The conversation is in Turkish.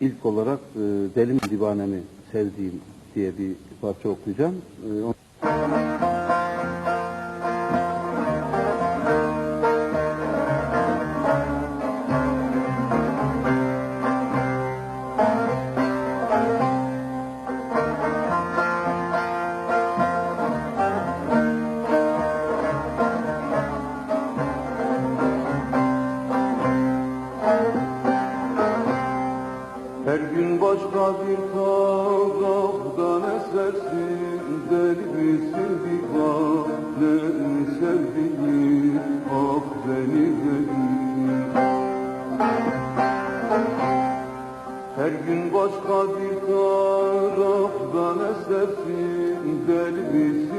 ilk olarak e, Deli mi Divanemi Sevdiğim diye bir parça okuyacağım. E, Her gün başka bir taraftan esersin Deli misin divane sevdiğim Ah beni deli. Her gün başka bir taraftan esersin Deli misin